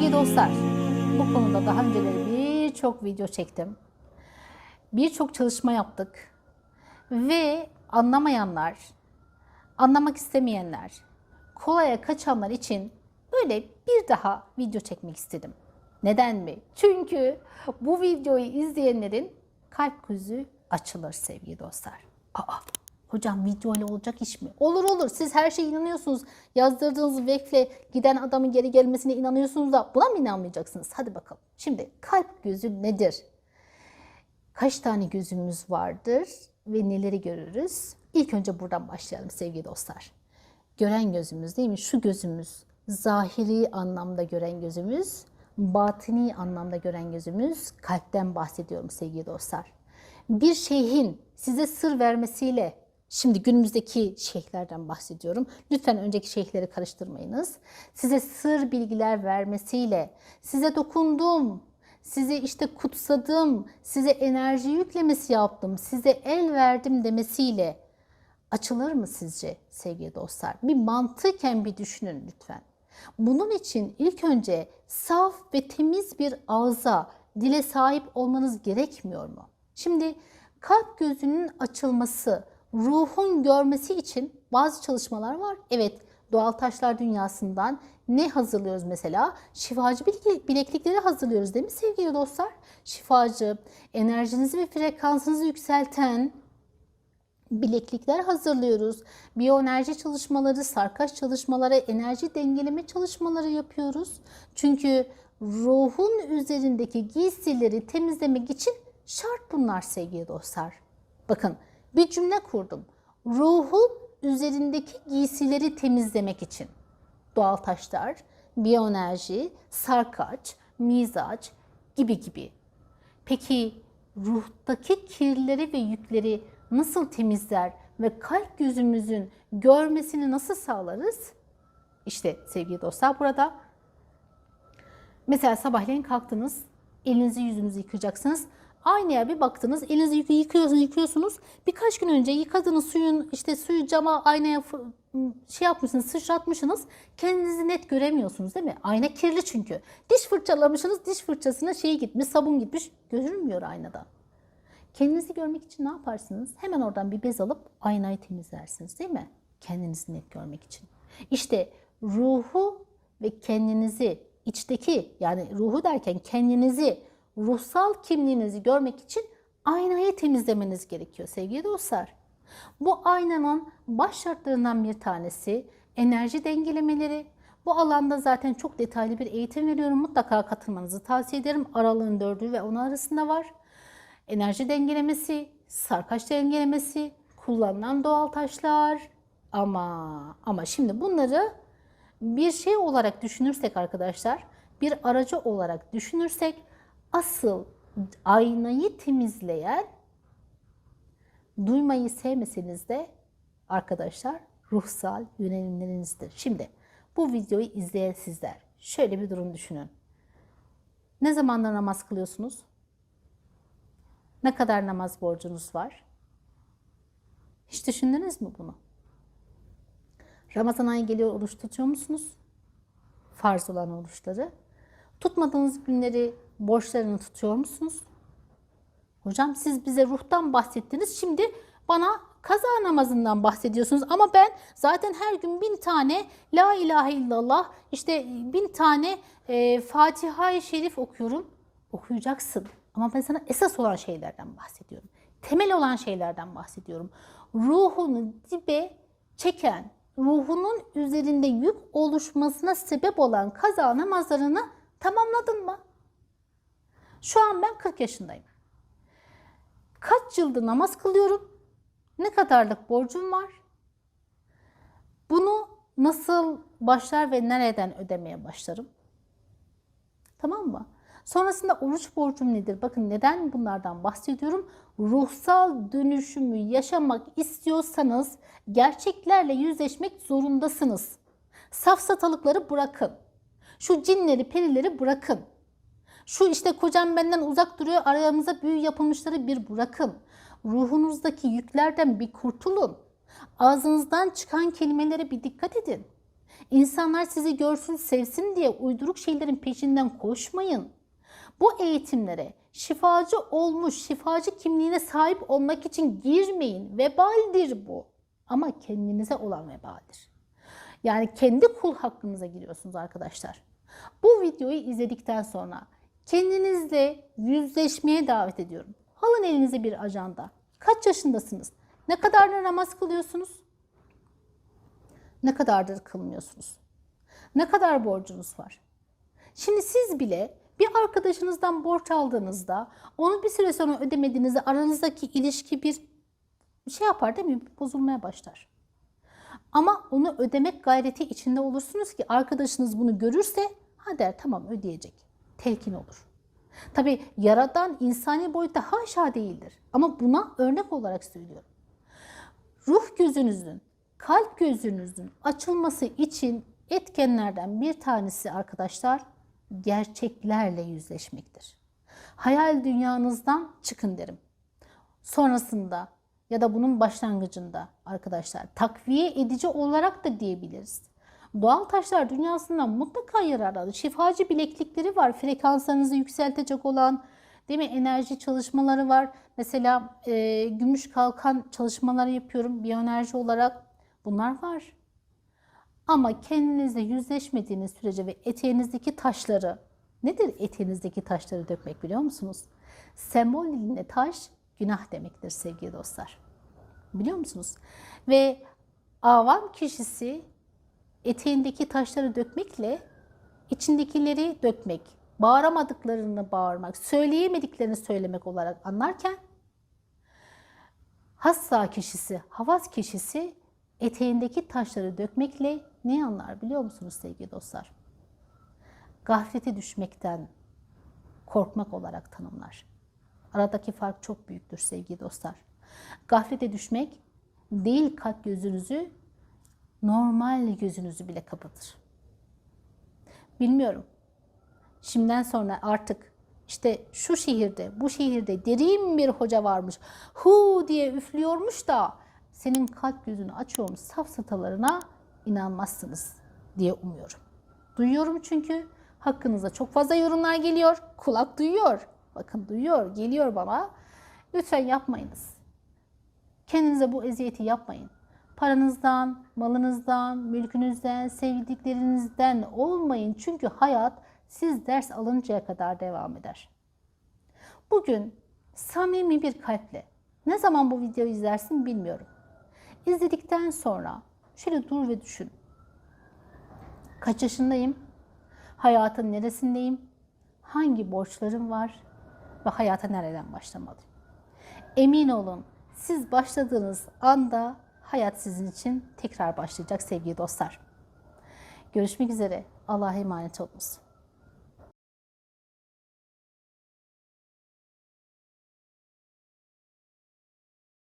Sevgili dostlar, bu konuda daha önceleri birçok video çektim. Birçok çalışma yaptık. Ve anlamayanlar, anlamak istemeyenler, kolaya kaçanlar için böyle bir daha video çekmek istedim. Neden mi? Çünkü bu videoyu izleyenlerin kalp gözü açılır sevgili dostlar. Aa, hocam video ile olacak iş mi? Olur olur. Siz her şeye inanıyorsunuz. Yazdırdığınız vekle giden adamın geri gelmesine inanıyorsunuz da buna mı inanmayacaksınız? Hadi bakalım. Şimdi kalp gözü nedir? Kaç tane gözümüz vardır ve neleri görürüz? İlk önce buradan başlayalım sevgili dostlar. Gören gözümüz değil mi? Şu gözümüz zahiri anlamda gören gözümüz, batini anlamda gören gözümüz, kalpten bahsediyorum sevgili dostlar. Bir şeyhin size sır vermesiyle, şimdi günümüzdeki şeyhlerden bahsediyorum. Lütfen önceki şeyhleri karıştırmayınız. Size sır bilgiler vermesiyle, size dokundum, size işte kutsadım, size enerji yüklemesi yaptım, size el verdim demesiyle açılır mı sizce sevgili dostlar? Bir mantıken bir düşünün lütfen. Bunun için ilk önce saf ve temiz bir ağza, dile sahip olmanız gerekmiyor mu? Şimdi kalp gözünün açılması, ruhun görmesi için bazı çalışmalar var. Evet, doğal taşlar dünyasından ne hazırlıyoruz mesela? Şifacı bileklikleri hazırlıyoruz değil mi sevgili dostlar? Şifacı, enerjinizi ve frekansınızı yükselten, bileklikler hazırlıyoruz. Biyoenerji çalışmaları, sarkaç çalışmaları, enerji dengeleme çalışmaları yapıyoruz. Çünkü ruhun üzerindeki giysileri temizlemek için şart bunlar sevgili dostlar. Bakın bir cümle kurdum. Ruhun üzerindeki giysileri temizlemek için doğal taşlar, biyoenerji, sarkaç, mizaç gibi gibi. Peki ruhtaki kirleri ve yükleri nasıl temizler ve kalp gözümüzün görmesini nasıl sağlarız? İşte sevgili dostlar burada mesela sabahleyin kalktınız, elinizi yüzünüzü yıkayacaksınız. Aynaya bir baktınız, elinizi yık- yıkıyorsunuz, yıkıyorsunuz. Birkaç gün önce yıkadığınız suyun işte suyu cama aynaya şey yapmışsınız, sıçratmışsınız. Kendinizi net göremiyorsunuz değil mi? Ayna kirli çünkü. Diş fırçalamışsınız, diş fırçasına şey gitmiş, sabun gitmiş. Görünmüyor aynadan. Kendinizi görmek için ne yaparsınız? Hemen oradan bir bez alıp aynayı temizlersiniz değil mi? Kendinizi net görmek için. İşte ruhu ve kendinizi içteki yani ruhu derken kendinizi ruhsal kimliğinizi görmek için aynayı temizlemeniz gerekiyor sevgili dostlar. Bu aynanın baş şartlarından bir tanesi enerji dengelemeleri. Bu alanda zaten çok detaylı bir eğitim veriyorum. Mutlaka katılmanızı tavsiye ederim. Aralığın 4'ü ve 10'u arasında var enerji dengelemesi, sarkaç dengelemesi, kullanılan doğal taşlar ama ama şimdi bunları bir şey olarak düşünürsek arkadaşlar, bir aracı olarak düşünürsek asıl aynayı temizleyen duymayı sevmeseniz de arkadaşlar ruhsal yönelimlerinizdir. Şimdi bu videoyu izleyen sizler şöyle bir durum düşünün. Ne zamanlar namaz kılıyorsunuz? Ne kadar namaz borcunuz var? Hiç düşündünüz mü bunu? Ramazan ayı geliyor oruç tutuyor musunuz? Farz olan oruçları. Tutmadığınız günleri borçlarını tutuyor musunuz? Hocam siz bize ruhtan bahsettiniz. Şimdi bana kaza namazından bahsediyorsunuz. Ama ben zaten her gün bin tane La ilahe illallah, işte bin tane e, Fatiha-i Şerif okuyorum. Okuyacaksın. Ama ben sana esas olan şeylerden bahsediyorum. Temel olan şeylerden bahsediyorum. Ruhunu dibe çeken, ruhunun üzerinde yük oluşmasına sebep olan kaza namazlarını tamamladın mı? Şu an ben 40 yaşındayım. Kaç yıldır namaz kılıyorum? Ne kadarlık borcum var? Bunu nasıl başlar ve nereden ödemeye başlarım? Tamam mı? Sonrasında oruç borcum nedir? Bakın neden bunlardan bahsediyorum? Ruhsal dönüşümü yaşamak istiyorsanız gerçeklerle yüzleşmek zorundasınız. Safsatalıkları bırakın. Şu cinleri, perileri bırakın. Şu işte kocam benden uzak duruyor, aramıza büyü yapılmışları bir bırakın. Ruhunuzdaki yüklerden bir kurtulun. Ağzınızdan çıkan kelimelere bir dikkat edin. İnsanlar sizi görsün, sevsin diye uyduruk şeylerin peşinden koşmayın. Bu eğitimlere şifacı olmuş, şifacı kimliğine sahip olmak için girmeyin. Vebaldir bu. Ama kendinize olan vebaldir. Yani kendi kul hakkınıza giriyorsunuz arkadaşlar. Bu videoyu izledikten sonra kendinizle yüzleşmeye davet ediyorum. Alın elinize bir ajanda. Kaç yaşındasınız? Ne kadarını namaz kılıyorsunuz? Ne kadardır kılmıyorsunuz? Ne kadar borcunuz var? Şimdi siz bile bir arkadaşınızdan borç aldığınızda onu bir süre sonra ödemediğinizde aranızdaki ilişki bir şey yapar değil mi? Bozulmaya başlar. Ama onu ödemek gayreti içinde olursunuz ki arkadaşınız bunu görürse ha der tamam ödeyecek. Telkin olur. Tabi yaradan insani boyutta haşa değildir. Ama buna örnek olarak söylüyorum. Ruh gözünüzün, kalp gözünüzün açılması için etkenlerden bir tanesi arkadaşlar gerçeklerle yüzleşmektir. Hayal dünyanızdan çıkın derim. Sonrasında ya da bunun başlangıcında arkadaşlar takviye edici olarak da diyebiliriz. Doğal taşlar dünyasından mutlaka yararlanır. Şifacı bileklikleri var. Frekanslarınızı yükseltecek olan değil mi? Enerji çalışmaları var. Mesela e, gümüş kalkan çalışmaları yapıyorum biyoenerji olarak. Bunlar var. Ama kendinizle yüzleşmediğiniz sürece ve eteğinizdeki taşları, nedir eteğinizdeki taşları dökmek biliyor musunuz? Sembol dilinde taş günah demektir sevgili dostlar. Biliyor musunuz? Ve avam kişisi eteğindeki taşları dökmekle içindekileri dökmek, bağıramadıklarını bağırmak, söyleyemediklerini söylemek olarak anlarken hassa kişisi, havas kişisi eteğindeki taşları dökmekle ne anlar biliyor musunuz sevgili dostlar? Gaflete düşmekten korkmak olarak tanımlar. Aradaki fark çok büyüktür sevgili dostlar. Gaflete düşmek değil kalp gözünüzü, normal gözünüzü bile kapatır. Bilmiyorum. Şimdiden sonra artık işte şu şehirde, bu şehirde derin bir hoca varmış. Hu diye üflüyormuş da senin kalp gözünü açıyormuş safsatalarına inanmazsınız diye umuyorum. Duyuyorum çünkü hakkınızda çok fazla yorumlar geliyor. Kulak duyuyor. Bakın duyuyor, geliyor bana. Lütfen yapmayınız. Kendinize bu eziyeti yapmayın. Paranızdan, malınızdan, mülkünüzden, sevdiklerinizden olmayın. Çünkü hayat siz ders alıncaya kadar devam eder. Bugün samimi bir kalple ne zaman bu videoyu izlersin bilmiyorum. İzledikten sonra şöyle dur ve düşün. Kaç yaşındayım? Hayatın neresindeyim? Hangi borçlarım var? Ve hayata nereden başlamalıyım? Emin olun siz başladığınız anda hayat sizin için tekrar başlayacak sevgili dostlar. Görüşmek üzere. Allah'a emanet olunuz.